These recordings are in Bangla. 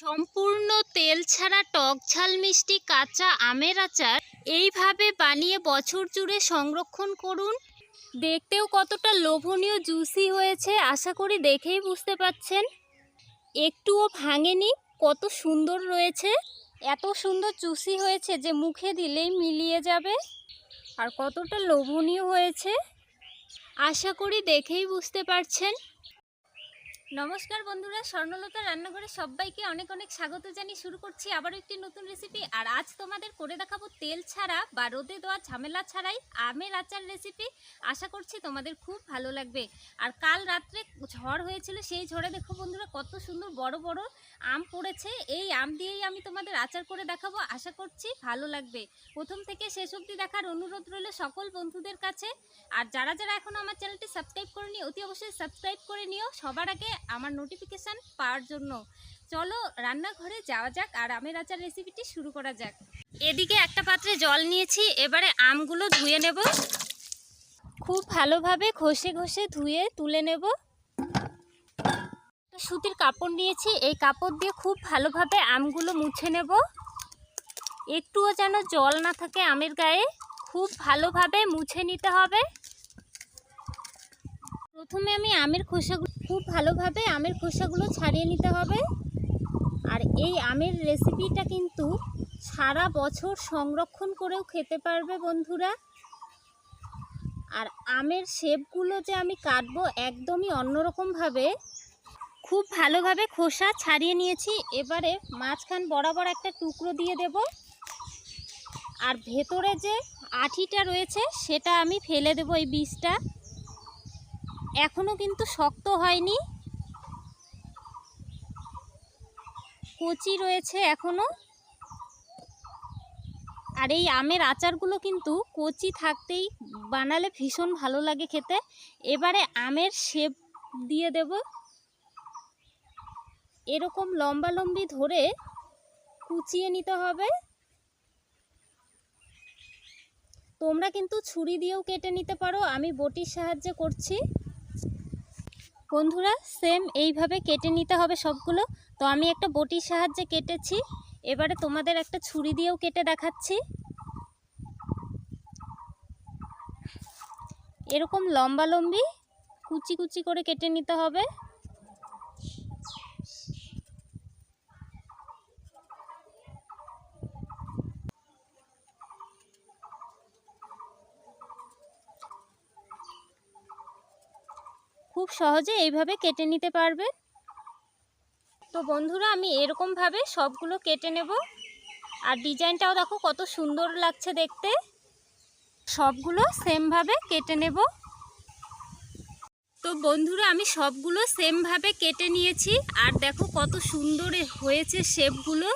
সম্পূর্ণ তেল ছাড়া টক ঝাল, মিষ্টি, কাঁচা আমের আচার এইভাবে বানিয়ে বছর জুড়ে সংরক্ষণ করুন। দেখতেও কতটা লোভনীয়, জুসি হয়েছে, আশা করি দেখেই বুঝতে পাচ্ছেন। একটুও ভাঙেনি, কত সুন্দর রয়েছে। এত সুন্দর জুসি হয়েছে যে মুখে দিলেই মিলিয়ে যাবে। আর কতটা লোভনীয় হয়েছে, আশা করি দেখেই বুঝতে পারছেন। নমস্কার বন্ধুরা, স্বর্ণলতা রান্নাঘরে সবাইকে অনেক অনেক স্বাগত জানিয়ে শুরু করছি আবারও একটি নতুন রেসিপি আর আজ তোমাদের করে দেখাবো তেল ছাড়া বা রোদে দেওয়া ঝামেলা ছাড়াই আমের আচার রেসিপি আশা করছি তোমাদের খুব ভালো লাগবে। আর কাল রাত্রে ঝড় হয়েছিল, সেই ঝড়ে দেখো বন্ধুরা কত সুন্দর বড় বড় আম পড়েছে। এই আম দিয়েই আমি তোমাদের আচার করে দেখাবো। আশা করছি ভালো লাগবে। প্রথম থেকে শেষ অবধি দেখার অনুরোধ রইল সকল বন্ধুদের কাছে। আর যারা যারা এখনও আমার চ্যানেলটি সাবস্ক্রাইব করেনি, অতি অবশ্যই সাবস্ক্রাইব করে নিও। সবার আগে আমার নোটিফিকেশান পাওয়ার জন্য। চলো রান্নাঘরে যাওয়া যাক আর আমের আচার রেসিপিটি শুরু করা যাক। এদিকে একটা পাত্রে জল নিয়েছি, এবারে আমগুলো ধুয়ে নেব। খুব ভালোভাবে ঘষে ঘষে ধুয়ে তুলে নেব। সুতির কাপড় নিয়েছি, এই কাপড় দিয়ে খুব ভালোভাবে আমগুলো মুছে নেব। একটুও যেন জল না থাকে আমের গায়ে, খুব ভালোভাবে মুছে নিতে হবে। প্রথমে আমি আমের খোসাগুলো খুব ভালোভাবে আমের খোসাগুলো ছাড়িয়ে নিতে হবে। আর এই আমের রেসিপিটা কিন্তু সারা বছর সংরক্ষণ করেও খেতে পারবে বন্ধুরা। আর আমের শেপগুলো যে আমি কাটবো একদমই অন্যরকমভাবে। খুব ভালোভাবে খোসা ছাড়িয়ে নিয়েছি। এবারে মাঝখান বরাবর একটা টুকরো দিয়ে দেব। আর ভেতরে যে আঠিটা রয়েছে সেটা আমি ফেলে দেবো এই বীজটা। এখনও কিন্তু শক্ত হয়নি। কচি রয়েছে এখনও। আর এই আমের আচারগুলো কিন্তু কচি থাকতেই বানালে ভীষণ ভালো লাগে খেতে। এবারে আমের শেপ দিয়ে দেব। এরকম লম্বা লম্বি ধরে কুচিয়ে নিতে হবে। তোমরা কিন্তু ছুরি দিয়েও কেটে নিতে পারো। আমি বটির সাহায্যে করছি। বন্ধুরা সেম এইভাবে কেটে নিতে হবে সবগুলো। তো আমি একটা বটির সাহায্যে কেটেছি। এবারে তোমাদের একটা ছুরি দিয়েও কেটে দেখাচ্ছি। এরকম লম্বা লম্বি কুচি কুচি করে কেটে নিতে হবে। খুব সহজে এইভাবে কেটে নিতে পারবে। তো বন্ধুরা, আমি এরকমভাবে সবগুলো কেটে নেব। আর ডিজাইনটাও দেখো কত সুন্দর লাগছে দেখতে। সবগুলো সেমভাবে কেটে নেব। তো বন্ধুরা, আমি সবগুলো সেমভাবে কেটে নিয়েছি। আর দেখো কত সুন্দর হয়েছে শেপগুলো।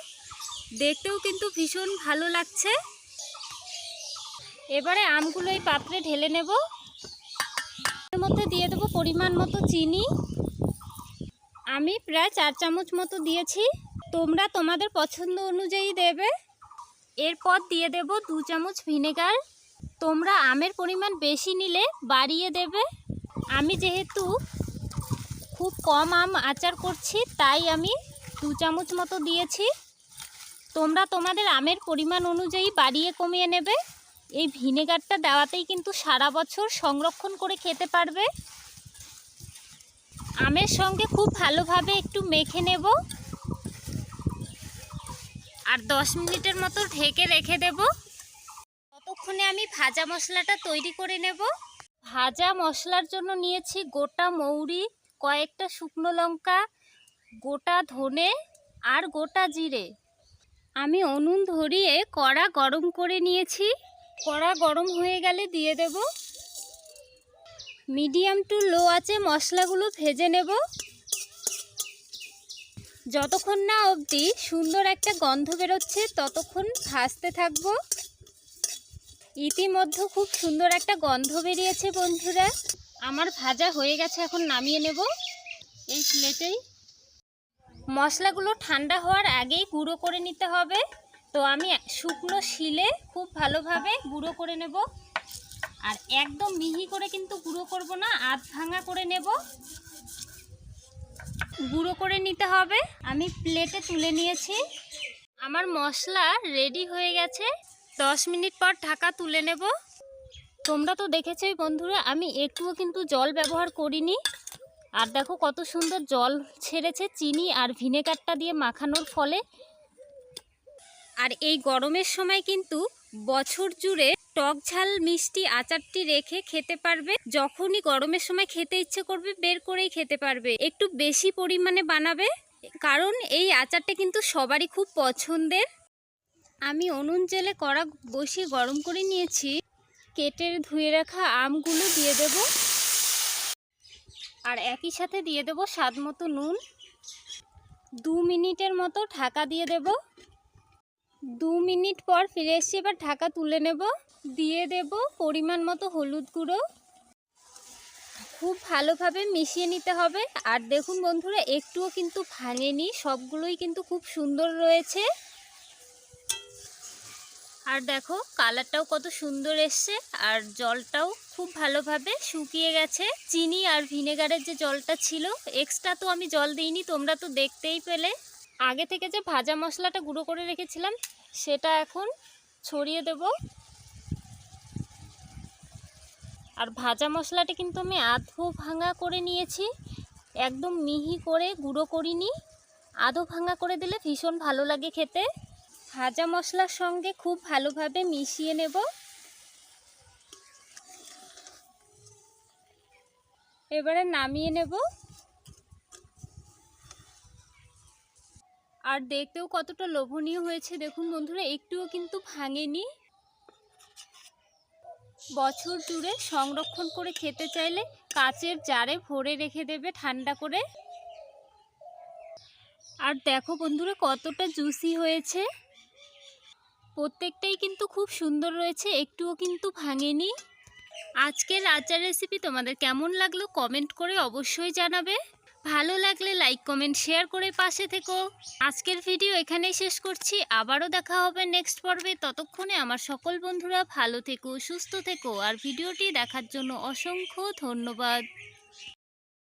দেখতেও কিন্তু ভীষণ ভালো লাগছে। এবারে আমগুলো এই পাত্রে ঢেলে নেব। এর মধ্যে দিয়ে দেবো পরিমাণ মতো চিনি। আমি প্রায় চার চামচ মতো দিয়েছি। তোমরা তোমাদের পছন্দ অনুযায়ী দেবে। এরপর দিয়ে দেব দু চামচ ভিনেগার। তোমরা আমের পরিমাণ বেশি নিলে বাড়িয়ে দেবে। আমি যেহেতু খুব কম আম আচার করছি, তাই আমি দু চামচ মতো দিয়েছি। তোমরা তোমাদের আমের পরিমাণ অনুযায়ী বাড়িয়ে কমিয়ে নেবে। এই ভিনেগারটা দেওয়াতেই কিন্তু সারা বছর সংরক্ষণ করে খেতে পারবে। আমের সঙ্গে খুব ভালোভাবে একটু মেখে নেব। আর দশ মিনিটের মতো ঢেকে রেখে দেব। ততক্ষণে আমি ভাজা মশলাটা তৈরি করে নেব। ভাজা মশলার জন্য নিয়েছি গোটা মৌরি, কয়েকটা শুকনো লঙ্কা, গোটা ধনে আর গোটা জিরে। আমি উনুন ধরিয়ে কড়া গরম করে নিয়েছি। কড়া গরম হয়ে গেলে দিয়ে দেব মিডিয়াম টু লো আছে, মশলাগুলো ভেজে নেব। যতক্ষণ না অবধি সুন্দর একটা গন্ধ বেরোচ্ছে, ততক্ষণ ভাজতে থাকব। ইতিমধ্যে খুব সুন্দর একটা গন্ধ বেরিয়েছে বন্ধুরা। আমার ভাজা হয়ে গেছে, এখন নামিয়ে নেব এই প্লেটেই। মশলাগুলো ঠান্ডা হওয়ার আগেই গুঁড়ো করে নিতে হবে। তো আমি শুকনো শিলে খুব ভালোভাবে গুঁড়ো করে নেব। আর একদম মিহি করে কিন্তু গুঁড়ো করব না, আধ ভাঙা করে নেব। গুঁড়ো করে নিতে হবে। আমি প্লেটে তুলে নিয়েছি। আমার মশলা রেডি হয়ে গেছে। দশ মিনিট পর ঢাকা তুলে নেব। তোমরা তো দেখেছোই বন্ধুরা, আমি একটুও কিন্তু জল ব্যবহার করিনি। আর দেখো কত সুন্দর জল ছেড়েছে চিনি আর ভিনেগারটা দিয়ে মাখানোর ফলে। আর এই গরমের সময় কিন্তু বছর জুড়ে টক ঝাল মিষ্টি আচারটি রেখে খেতে পারবে। যখনই গরমের সময় খেতে ইচ্ছে করবে, বের করেই খেতে পারবে। একটু বেশি পরিমাণে বানাবে, কারণ এই আচারটা কিন্তু সবারই খুব পছন্দের। আমি অনুন জেলে কড়া বসিয়ে গরম করে নিয়েছি। কেটে ধুয়ে রাখা আমগুলো দিয়ে দেব। আর একই সাথে দিয়ে দেব স্বাদ মতো নুন। দু মিনিটের মতো ঢাকা দিয়ে দেব। দু মিনিট পর ফিরে এসে এবার ঢাকা তুলে নেব। দিয়ে দেব পরিমাণ মতো হলুদ গুঁড়ো। খুব ভালোভাবে মিশিয়ে নিতে হবে। আর দেখুন বন্ধুরা, একটুও কিন্তু ভাঙেনি। সবগুলোই কিন্তু খুব সুন্দর রয়েছে। আর দেখো, কালারটাও কত সুন্দর এসছে। আর জলটাও খুব ভালোভাবে শুকিয়ে গেছে। চিনি আর ভিনেগারের যে জলটা ছিল, এক্সট্রা তো আমি জল দিইনি, তোমরা তো দেখতেই পেলে। আগে থেকে যে ভাজা মশলাটা গুঁড়ো করে রেখেছিলাম, সেটা এখন ছড়িয়ে দেব। আর ভাজা মশলাটা কিন্তু আমি আধো ভাঙা করে নিয়েছি, একদম মিহি করে গুঁড়ো করিনি। আধো ভাঙা করে দিলে ভীষণ ভালো লাগে খেতে। ভাজা মশলার সঙ্গে খুব ভালোভাবে মিশিয়ে নেব। এবারে নামিয়ে নেব। আর দেখতেও কতটা লোভনীয় হয়েছে, দেখুন বন্ধুরা, একটুও কিন্তু ভাঙেনি। বছর জুড়ে সংরক্ষণ করে খেতে চাইলে কাচের জারে ভরে রেখে দেবে ঠান্ডা করে। আর দেখো বন্ধুরা, কতটা জুসি হয়েছে। প্রত্যেকটাই কিন্তু খুব সুন্দর রয়েছে, একটুও কিন্তু ভাঙেনি। আজকের আচার রেসিপি তোমাদের কেমন লাগল কমেন্ট করে অবশ্যই জানাবে। ভালো লাগলে লাইক, কমেন্ট, শেয়ার করে পাশে থেকো। আজকের ভিডিও এখানেই শেষ করছি। আবারও দেখা হবে নেক্সট পর্বে। ততক্ষণে আমার সকল বন্ধুরা ভালো থেকো, সুস্থ থেকো। আর ভিডিওটি দেখার জন্য অসংখ্য ধন্যবাদ।